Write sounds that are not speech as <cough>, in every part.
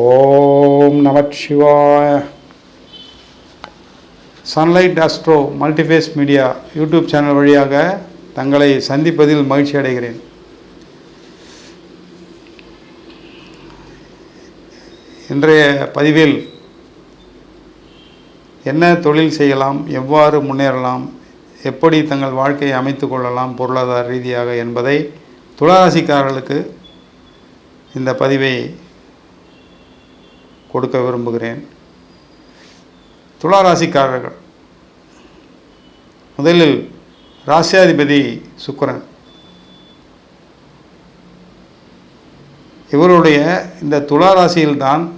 ஓம் நமச்சிவாய sunlight astro multiphase media YouTube channel வழியாக தங்களை சந்திப்பதில் மகிழ்ச்சி அடைகிறேன். இன்றைய பதிவில் என்ன தொழில் செய்யலாம் எவ்வாறு முன்னேறலாம் எப்படி தங்கள் வாழ்க்கையை அமைத்து கொள்ளலாம் பொருளாதார ரீதியாக என்பதை துளாராசிக்காரர்களுக்கு இந்த பதிவை கொடுக்க விரும்புகிறேன். துளாராசிக்காரர்கள். முதலில் ராசியாதிபதி சுக்கரன். இவருடைய இந்த துளாராசியில்தான்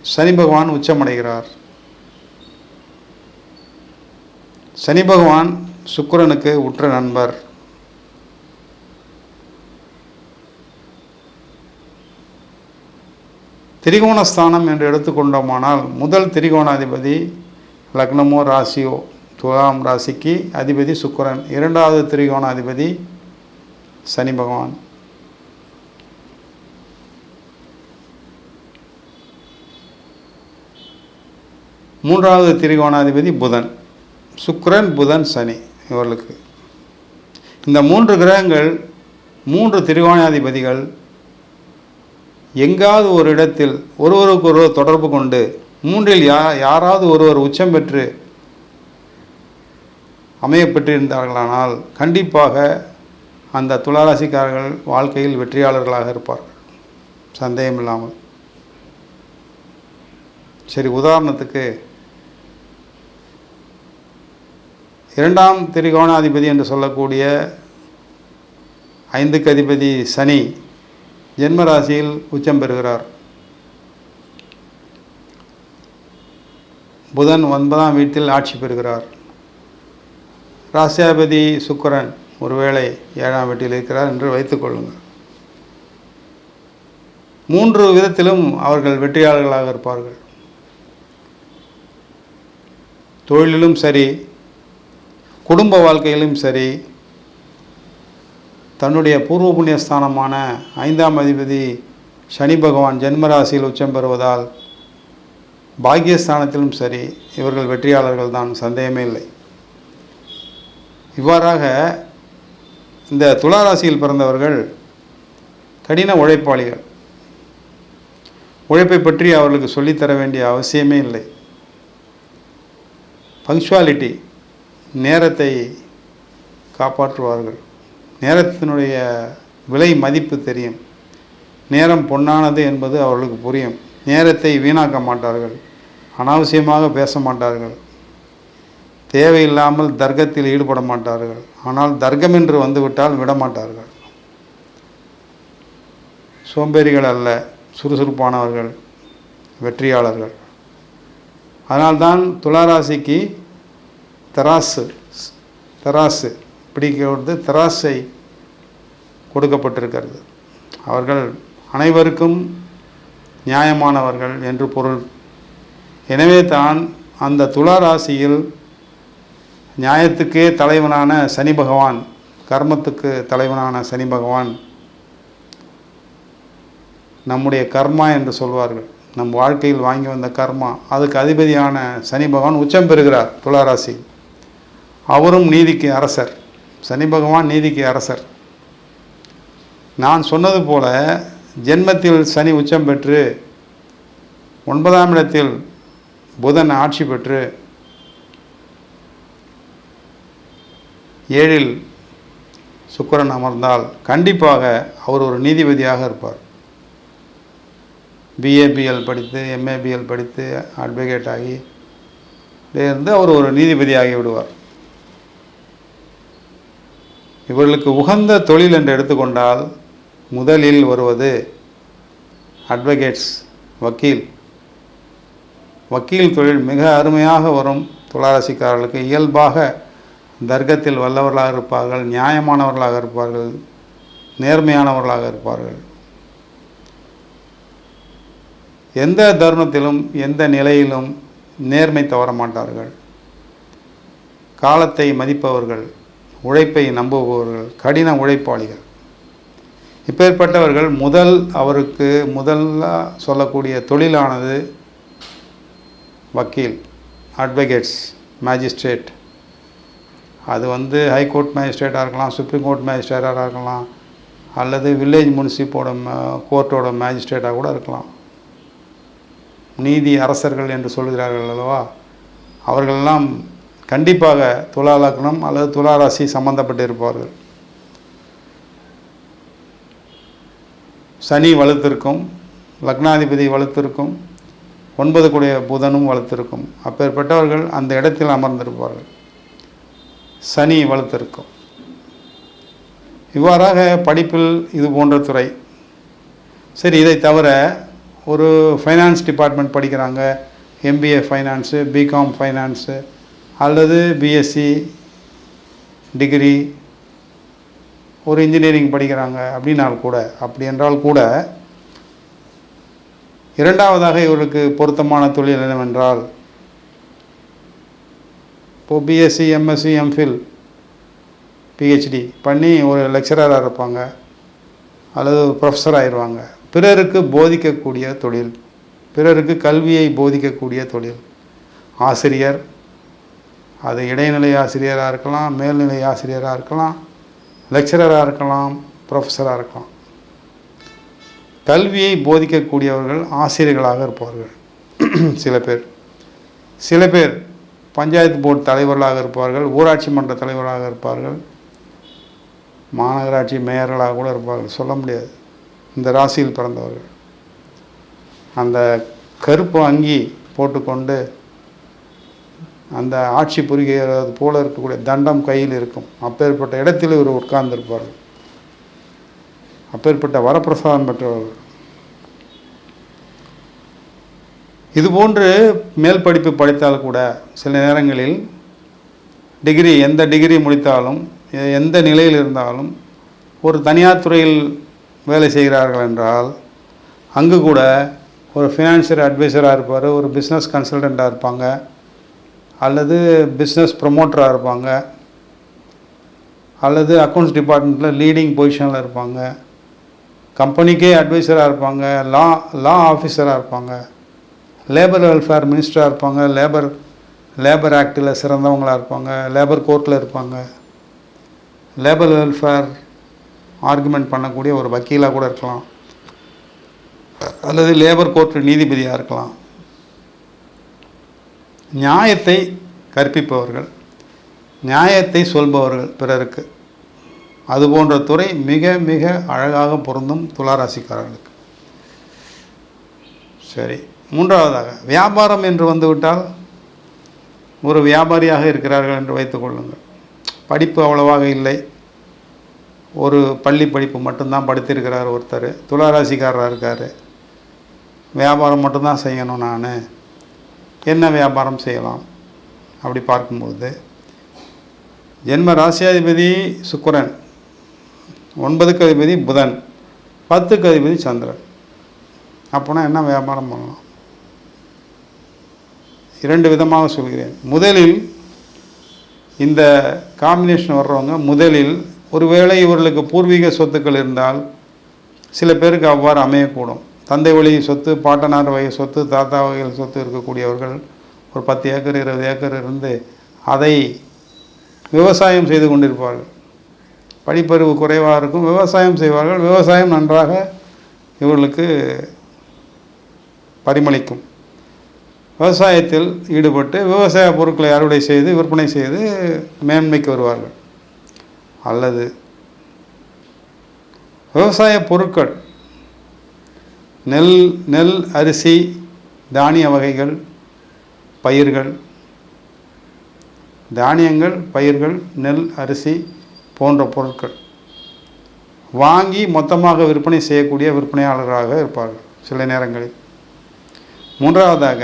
சனி பகவான் உச்சமடைகிறார். சனி பகவான் சுக்கிரனுக்கு உற்ற நண்பர். திரிகோணஸ்தானம் என்று எடுத்துக்கொண்டோமானால் முதல் திரிகோணாதிபதி லக்னமோ ராசியோ துலாம் ராசிக்கு அதிபதி சுக்கரன். இரண்டாவது திரிகோணாதிபதி சனி பகவான். மூன்றாவது திரிகோணாதிபதி புதன். சுக்கரன் புதன் சனி இவர்களுக்கு. இந்த மூன்று கிரகங்கள் மூன்று திரிகோணாதிபதிகள் எங்காவது ஒரு இடத்தில் ஒருவருக்கு ஒருவர் தொடர்பு கொண்டு மூன்றில் யா யாராவது ஒருவர் உச்சம் பெற்று அமையப்பட்டிருந்தார்களானால் கண்டிப்பாக அந்த துளாராசிக்காரர்கள் வாழ்க்கையில் வெற்றியாளர்களாக இருப்பார்கள். சந்தேகம் இல்லாமல் சரி உதாரணத்துக்கு இரண்டாம் திரிகோணாதிபதி என்று சொல்லக்கூடிய ஐந்துக்கு அதிபதி சனி ஜென்ம ராசியில் உச்சம் பெறுகிறார். புதன் ஒன்பதாம் வீட்டில் ஆட்சி பெறுகிறார். ராசியாபதி சுக்கரன் ஒருவேளை ஏழாம் வீட்டில் இருக்கிறார் என்று வைத்துக்கொள்ளுங்கள் மூன்று விதத்திலும் அவர்கள் வெற்றியாளர்களாக இருப்பார்கள். தொழிலிலும் சரி குடும்ப வாழ்க்கையிலும் சரி தன்னுடைய பூர்வ புண்ணியஸ்தானமான ஐந்தாம் அதிபதி சனி பகவான் ஜென்மராசியில் உச்சம் பெறுவதால் பாக்கியஸ்தானத்திலும் சரி இவர்கள் வெற்றியாளர்கள் தான் சந்தேகமே இல்லை. இவ்வாறாக இந்த துளாராசியில் பிறந்தவர்கள் கடின உழைப்பாளிகள். உழைப்பை பற்றி அவர்களுக்கு சொல்லித்தர வேண்டிய அவசியமே இல்லை. பங்க்சுவாலிட்டி நேரத்தை காப்பாற்றுவார்கள். நேரத்தினுடைய விலை மதிப்பு தெரியும். நேரம் பொன்னானது என்பது அவர்களுக்கு புரியும். நேரத்தை வீணாக்க மாட்டார்கள். அனாவசியமாக பேச மாட்டார்கள். தேவையில்லாமல் தர்க்கத்தில் ஈடுபட மாட்டார்கள். ஆனால் தர்க்கம் என்று வந்துவிட்டால் விட மாட்டார்கள் சோம்பேறிகள் அல்ல சுறுசுறுப்பானவர்கள் வெற்றியாளர்கள். அதனால்தான் துளாராசிக்கு தராசு தராசு பிடிக்கிறது திராசை கொடுக்கப்பட்டிருக்கிறது. அவர்கள் அனைவருக்கும் நியாயமானவர்கள் என்று பொருள். எனவே தான் அந்த துலா ராசியில் நியாயத்துக்கே தலைவனான சனி பகவான் கர்மத்துக்கு தலைவனான சனி பகவான் நம்முடைய கர்மா என்று சொல்வார்கள். நம் வாழ்க்கையில் வாங்கி வந்த கர்மா அதுக்கு அதிபதியான சனி பகவான் உச்சம் பெறுகிறார் துளாராசி அவரும் நீதிக்கு அரசர். சனி பகவான் நீதிக்கு அரசர். நான் சொன்னது போல ஜென்மத்தில் சனி உச்சம் பெற்று ஒன்பதாம் இடத்தில் புதன் ஆட்சி பெற்று ஏழில் சுக்கிரன் அமர்ந்தால் கண்டிப்பாக அவர் ஒரு நீதிபதியாக இருப்பார். பிஏபிஎல் படித்து எம்ஏபிஎல் படித்து அட்வொகேட் ஆகி இருந்து அவர் ஒரு நீதிபதியாகி விடுவார். இவர்களுக்கு உகந்த தொழில் என்று எடுத்துக்கொண்டால் முதலில் வருவது அட்வொகேட்ஸ் வக்கீல். வக்கீல் தொழில் மிக அருமையாக வரும். துளாராசிக்காரர்களுக்கு இயல்பாக தர்க்கத்தில் வல்லவர்களாக இருப்பார்கள் நியாயமானவர்களாக இருப்பார்கள் நேர்மையானவர்களாக இருப்பார்கள். எந்த தருணத்திலும் எந்த நிலையிலும் நேர்மை தவற மாட்டார்கள் காலத்தை மதிப்பவர்கள். உழைப்பை நம்புபவர்கள் கடின உழைப்பாளிகள். இப்பேற்பட்டவர்கள் முதல் அவருக்கு முதல்ல சொல்லக்கூடிய தொழிலானது வக்கீல் அட்வொகேட்ஸ் மேஜிஸ்ட்ரேட் அது வந்து ஹைகோர்ட் மேஜிஸ்ட்ரேட்டாக இருக்கலாம் சுப்ரீம் கோர்ட் மேஜிஸ்ட்ரேட்டாக இருக்கலாம் அல்லது வில்லேஜ் முனிசிப்போட கோர்ட்டோட மேஜிஸ்ட்ரேட்டாக கூட இருக்கலாம். நீதி அரசர்கள் என்று சொல்கிறார்கள் அல்லவா? அவர்களெல்லாம் கண்டிப்பாக துலா லக்னம் அல்லது துலா ராசி சம்பந்தப்பட்டு இருப்பார்கள் சனி வலுத்திருக்கும் லக்னாதிபதி வலுத்திருக்கும் ஒன்பது கூடிய புதனும் வலுத்திருக்கும். அப்பேற்பட்டவர்கள் அந்த இடத்தில் அமர்ந்திருப்பார்கள். சனி வலுத்திருக்கும். இவ்வாறாக படிப்பில் இது போன்ற துறை. சரி இதை தவிர ஒரு ஃபைனான்ஸ் டிபார்ட்மெண்ட் படிக்கிறாங்க. எம்பிஏ ஃபைனான்ஸு பிகாம் ஃபைனான்ஸு அல்லது பிஎஸ்சி டிகிரி ஒரு இன்ஜினியரிங் படிக்கிறாங்க அப்படின்னால் கூட அப்படி என்றால் கூட இரண்டாவதாக இவருக்கு பொருத்தமான தொழில் என்னவென்றால் இப்போது பிஎஸ்சி எம்எஸ்சி எம்ஃபில் பிஹெச்டி பண்ணி ஒரு லெக்சரராக இருப்பாங்க அல்லது ஒரு ப்ரொஃபஸர் ஆயிடுவாங்க பிறருக்கு போதிக்கக்கூடிய தொழில் பிறருக்கு கல்வியை போதிக்கக்கூடிய தொழில் ஆசிரியர் அது இடைநிலை ஆசிரியராக இருக்கலாம் மேல்நிலை ஆசிரியராக இருக்கலாம் லெக்சரராக இருக்கலாம் ப்ரொஃபஸராக இருக்கலாம். கல்வியை போதிக்கக்கூடியவர்கள் ஆசிரியர்களாக இருப்பார்கள். <clears throat> சில பேர். சில பேர் பஞ்சாயத்து போர்டு தலைவர்களாக இருப்பார்கள் ஊராட்சி மன்ற தலைவராக இருப்பார்கள் மாநகராட்சி மேயர்களாக கூட இருப்பார்கள். சொல்ல முடியாது. இந்த ராசியில் பிறந்தவர்கள். அந்த கருப்பு அங்கி போட்டுக்கொண்டு அந்த ஆட்சி புரிகிறது போல இருக்கக்கூடிய தண்டம் கையில் இருக்கும். அப்பேற்பட்ட இடத்தில் இவர் உட்கார்ந்திருப்பார்கள் அப்பேற்பட்ட வரப்பிரசாதம் பெற்றவர்கள் இதுபோன்று மேல் படிப்பு படித்தால் கூட சில நேரங்களில் டிகிரி எந்த டிகிரி முடித்தாலும் எந்த நிலையில் இருந்தாலும் ஒரு தனியார் துறையில் வேலை செய்கிறார்கள் என்றால் அங்கு கூட ஒரு ஃபினான்ஷியல் அட்வைசராக இருப்பார் ஒரு பிஸ்னஸ் கன்சல்டண்ட்டாக இருப்பாங்க. அல்லது பிஸ்னஸ் ப்ரொமோட்டராக இருப்பாங்க. அல்லது அக்கௌண்ட்ஸ் டிபார்ட்மெண்ட்டில் லீடிங் பொசிஷனில் இருப்பாங்க. கம்பெனிக்கே அட்வைசராக இருப்பாங்க. லா லா ஆஃபீஸராக இருப்பாங்க. லேபர் வெல்ஃபேர் மினிஸ்டராக இருப்பாங்க. லேபர் லேபர் ஆக்டில் சிறந்தவங்களாக இருப்பாங்க. லேபர் கோர்ட்டில் இருப்பாங்க. லேபர் வெல்ஃபேர் ஆர்குமெண்ட் பண்ணக்கூடிய ஒரு வக்கீலாக கூட இருக்கலாம். அல்லது லேபர் கோர்ட்டு நீதிபதியாக இருக்கலாம். நியாயத்தை கற்பிப்பவர்கள் நியாயத்தை சொல்பவர்கள் பிறருக்கு. அது போன்ற துறை மிக மிக அழகாக பொருந்தும் துளாராசிக்காரர்களுக்கு. சரி மூன்றாவதாக வியாபாரம் என்று வந்துவிட்டால் ஒரு வியாபாரியாக இருக்கிறார்கள் என்று வைத்துக்கொள்ளுங்கள் படிப்பு அவ்வளவாக இல்லை. ஒரு பள்ளி படிப்பு மட்டும்தான் படித்திருக்கிறார் ஒருத்தர். துளாராசிக்காரராக இருக்கார். வியாபாரம் மட்டும்தான் செய்யணும் நான். என்ன வியாபாரம் செய்யலாம்? அப்படி பார்க்கும்பொழுது ஜென்ம ராசியாதிபதி சுக்கரன் ஒன்பதுக்கு அதிபதி புதன் பத்துக்கு அதிபதி சந்திரன். அப்போனா என்ன வியாபாரம் பண்ணலாம்? இரண்டு விதமாக சொல்கிறேன். முதலில் இந்த காம்பினேஷன் வர்றவங்க முதலில் ஒருவேளை இவர்களுக்கு பூர்வீக சொத்துக்கள் இருந்தால் சில பேருக்கு அவ்வாறு அமையக்கூடும். தந்தை வழி சொத்து பாட்டனார் வகை சொத்து தாத்தா வகையில் சொத்து இருக்கக்கூடியவர்கள் ஒரு பத்து ஏக்கர் இருபது ஏக்கர் இருந்து அதை விவசாயம் செய்து கொண்டிருப்பார்கள். படிப்பறிவு குறைவாக இருக்கும். விவசாயம் செய்வார்கள். விவசாயம் நன்றாக இவர்களுக்கு பரிமளிக்கும். விவசாயத்தில் ஈடுபட்டு விவசாய பொருட்களை அறுவடை செய்து விற்பனை செய்து மேன்மைக்கு வருவார்கள். அல்லது விவசாய பொருட்கள் நெல் நெல் அரிசி தானிய வகைகள் பயிர்கள். தானியங்கள் பயிர்கள் நெல் அரிசி போன்ற பொருட்கள். வாங்கி மொத்தமாக விற்பனை செய்யக்கூடிய விற்பனையாளர்களாக இருப்பார்கள் சில நேரங்களில். மூன்றாவதாக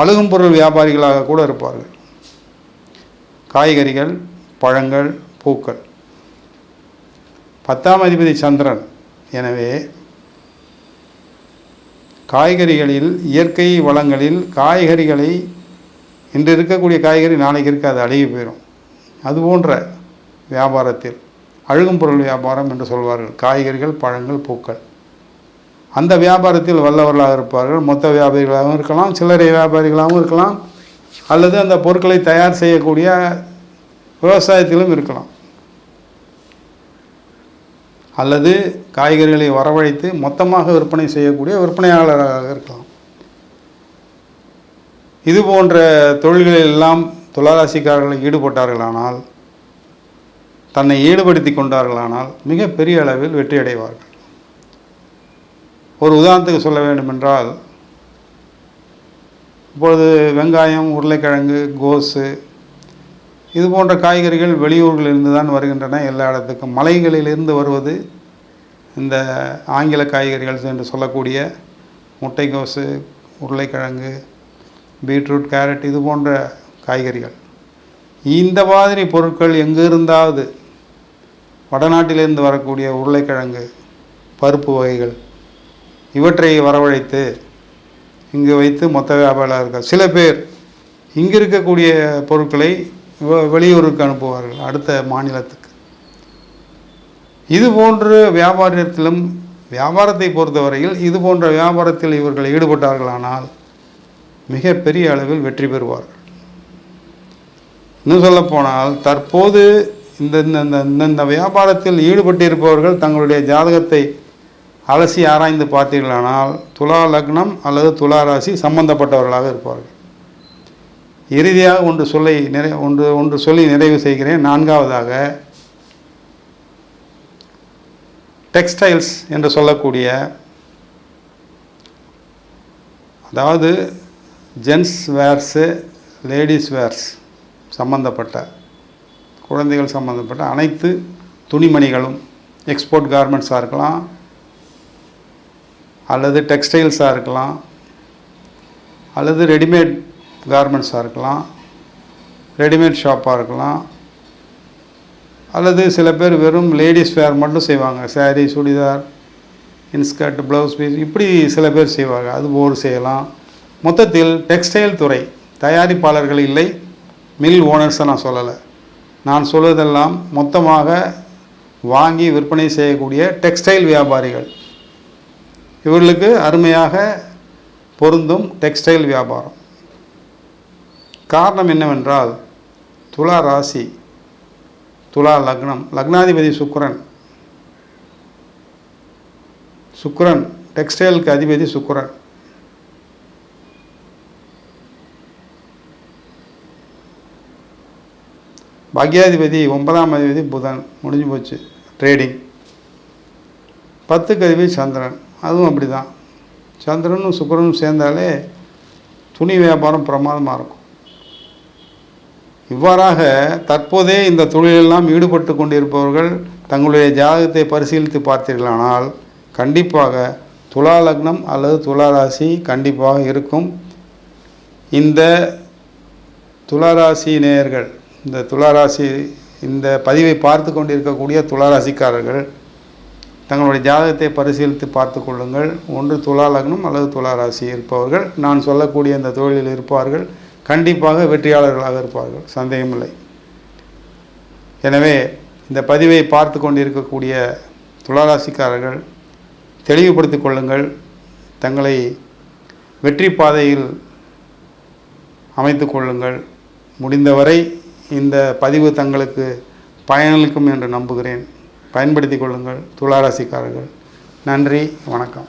அழுகும் பொருள் வியாபாரிகளாக கூட இருப்பார்கள். காய்கறிகள் பழங்கள் பூக்கள். பத்தாம் அதிபதி சந்திரன். எனவே காய்கறிகளில் இயற்கை வளங்களில் காய்கறிகளை இன்று இருக்கக்கூடிய காய்கறி நாளைக்கு இருக்காது அழுகி போயிடும் அது போன்ற வியாபாரத்தில் அழுகும் பொருள் வியாபாரம் என்று சொல்வார்கள். காய்கறிகள் பழங்கள் பூக்கள். அந்த வியாபாரத்தில் வல்லவர்களாக இருப்பார்கள். மொத்த வியாபாரிகளாகவும் இருக்கலாம் சில்லறை வியாபாரிகளாகவும் இருக்கலாம் அல்லது அந்த பொருட்களை தயார் செய்யக்கூடிய விவசாயத்திலும் இருக்கலாம். அல்லது காய்கறிகளை வரவழைத்து மொத்தமாக விற்பனை செய்யக்கூடிய விற்பனையாளராக இருக்கலாம். இது போன்ற தொழில்களில் எல்லாம் துளாராசிக்காரர்கள் ஈடுபட்டார்களானால் தன்னை ஈடுபடுத்தி கொண்டார்களானால் மிகப்பெரிய அளவில் வெற்றி அடைவார்கள் ஒரு உதாரணத்துக்கு சொல்ல வேண்டுமென்றால் இப்பொழுது வெங்காயம் உருளைக்கிழங்கு கோஸு இது போன்ற காய்கறிகள் வெளியூர்களிலிருந்து தான் வருகின்றன. எல்லா இடத்துக்கும். மலைகளிலிருந்து வருவது இந்த ஆங்கில காய்கறிகள் என்று சொல்லக்கூடிய முட்டைக்கோசு உருளைக்கிழங்கு பீட்ரூட் கேரட் இது போன்ற காய்கறிகள். இந்த மாதிரி பொருட்கள் எங்கே இருந்தாவது வடநாட்டிலிருந்து வரக்கூடிய உருளைக்கிழங்கு பருப்பு வகைகள் இவற்றை வரவழைத்து இங்கு வைத்து மொத்த வியாபாரம் இருக்க சில பேர் இங்கே இருக்கக்கூடிய பொருட்களை வெளியூருக்கு அனுப்புவார்கள் அடுத்த மாநிலத்துக்கு. இது போன்ற வியாபாரத்திலும் வியாபாரத்தை பொறுத்தவரையில் இது போன்ற வியாபாரத்தில் இவர்கள் ஈடுபட்டார்களானால் மிகப்பெரிய அளவில் வெற்றி பெறுவார்கள். இன்னும் சொல்லப்போனால் தற்போது இந்த இந்த- இந்த இந்த வியாபாரத்தில் ஈடுபட்டிருப்பவர்கள் தங்களுடைய ஜாதகத்தை அலசி ஆராய்ந்து பார்த்தீர்களானால் துலா லக்னம் அல்லது துலா ராசி சம்பந்தப்பட்டவர்களாக இருப்பார்கள். இறுதியாக ஒன்று சொல்லி நிறை ஒன்று ஒன்று சொல்லி நிறைவு செய்கிறேன். நான்காவதாக டெக்ஸ்டைல்ஸ் என்று சொல்லக்கூடிய அதாவது ஜென்ஸ் வேர்ஸு லேடிஸ் வேர்ஸ் சம்பந்தப்பட்ட குழந்தைகள் சம்பந்தப்பட்ட அனைத்து துணிமணிகளும் எக்ஸ்போர்ட் கார்மெண்ட்ஸாக இருக்கலாம் அல்லது டெக்ஸ்டைல்ஸாக இருக்கலாம் அல்லது ரெடிமேட் கார்மெண்ட்ஸாக இருக்கலாம் ரெடிமேட் ஷாப்பாக இருக்கலாம் அல்லது சில பேர் வெறும் லேடிஸ் வேர் மட்டும் செய்வாங்க. Sari churidar inskirt blouse piece இப்படி சில பேர் செய்வாங்க. அது போர் செய்யலாம். மொத்தத்தில் டெக்ஸ்டைல் துறை தயாரிப்பாளர்கள் இல்லை. மில் ஓனர்ஸை நான் சொல்லலை. நான் சொல்வதெல்லாம் மொத்தமாக வாங்கி விற்பனை செய்யக்கூடிய டெக்ஸ்டைல் வியாபாரிகள். இவர்களுக்கு அருமையாக பொருந்தும் டெக்ஸ்டைல் வியாபாரம். காரணம் என்னவென்றால் துலா ராசி துலா லக்னம். லக்னாதிபதி சுக்கரன். சுக்கரன் டெக்ஸ்டைலுக்கு அதிபதி சுக்கரன். பாக்யாதிபதி ஒன்பதாம் அதிபதி புதன். முடிஞ்சு போச்சு. ட்ரேடிங். பத்துக்கு அதிபதி சந்திரன். அதுவும் அப்படி தான் சந்திரனும் சுக்கரனும் சேர்ந்தாலே துணி வியாபாரம் பிரமாதமாக இருக்கும். இவ்வாறாக தற்போதே இந்த தொழிலெல்லாம் ஈடுபட்டு கொண்டிருப்பவர்கள் தங்களுடைய ஜாதகத்தை பரிசீலித்து பார்த்தீர்களானால் கண்டிப்பாக துலா லக்னம் அல்லது துளாராசி கண்டிப்பாக இருக்கும். இந்த துளாராசி நேயர்கள் இந்த துளாராசி இந்த பதிவை பார்த்து கொண்டிருக்கக்கூடிய துளாராசிக்காரர்கள் தங்களுடைய ஜாதகத்தை பரிசீலித்து பார்த்து கொள்ளுங்கள். ஒன்று துலா லக்னம் அல்லது துளாராசி இருப்பவர்கள். நான் சொல்லக்கூடிய இந்த தொழிலில் இருப்பார்கள். கண்டிப்பாக வெற்றியாளர்களாக இருப்பார்கள். சந்தேகமில்லை. எனவே இந்த பதிவை பார்த்து கொண்டிருக்கக்கூடிய துளாராசிக்காரர்கள் தெளிவுபடுத்திக் கொள்ளுங்கள். தங்களை வெற்றி பாதையில் அமைத்து கொள்ளுங்கள். முடிந்தவரை இந்த பதிவு தங்களுக்கு பயனளிக்கும் என்று நம்புகிறேன். பயன்படுத்தி கொள்ளுங்கள் துளாராசிக்காரர்கள். நன்றி வணக்கம்.